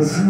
because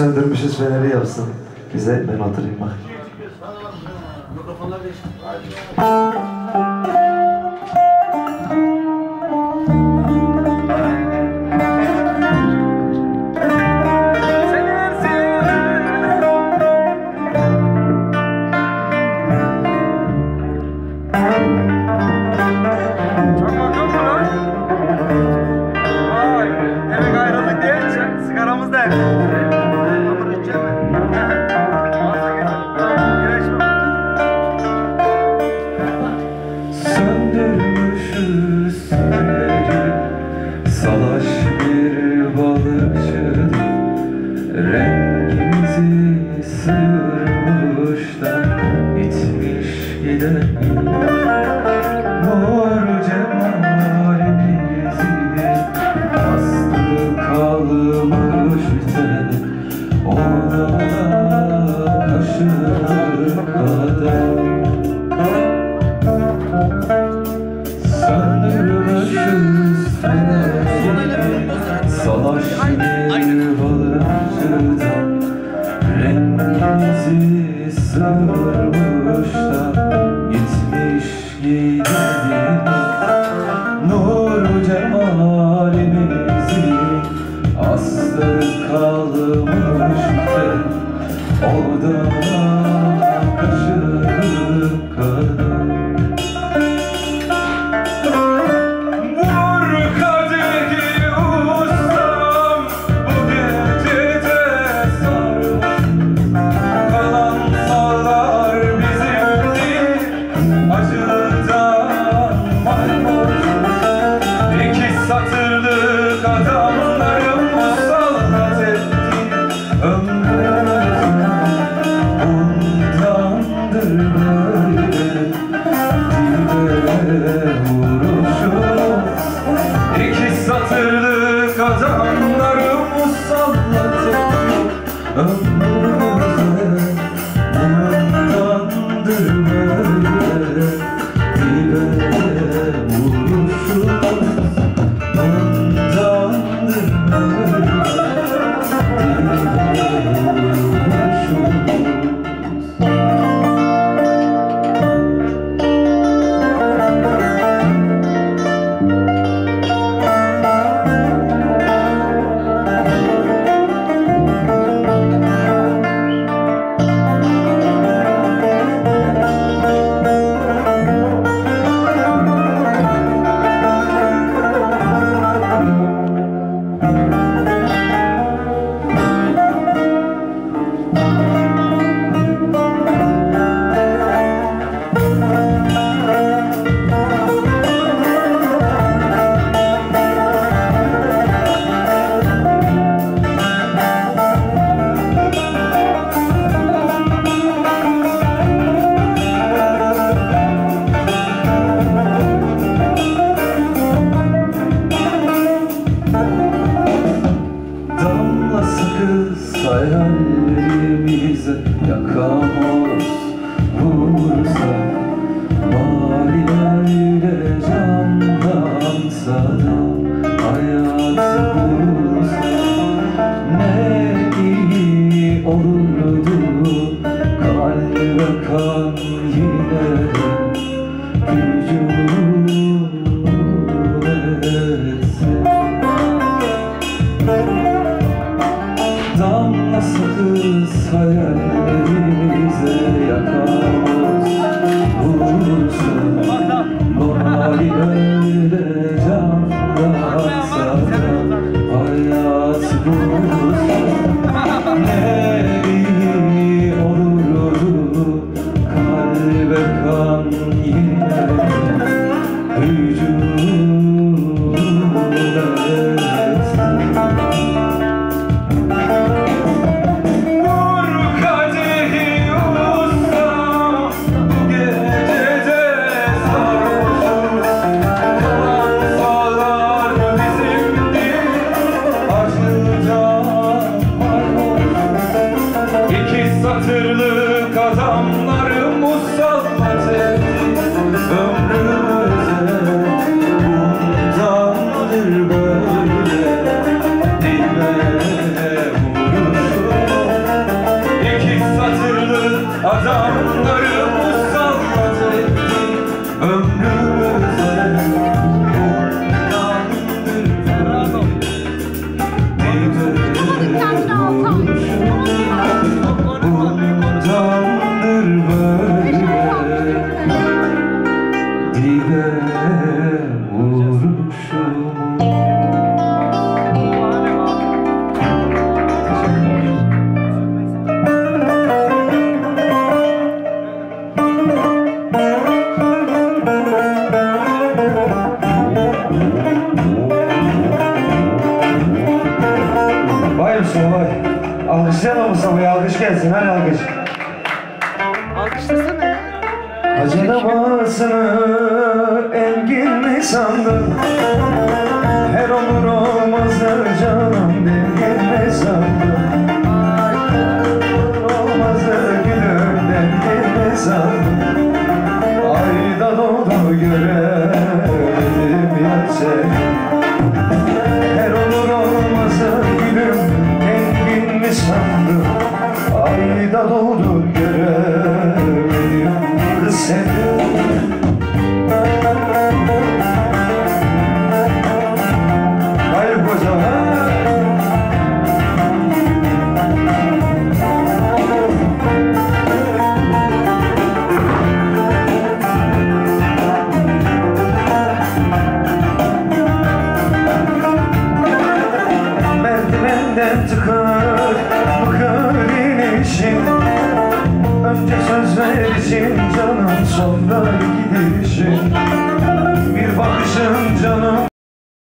söndürmüşüz feneri yapsın. Bize ben oturayım bak. Mikrofonlar değişti. over. Damla sıkı hayallerimize Yakamoz vursa Mavilerle candansa da Hayat bulursa Ne iyi olurdu Kalbe kan 음 sandım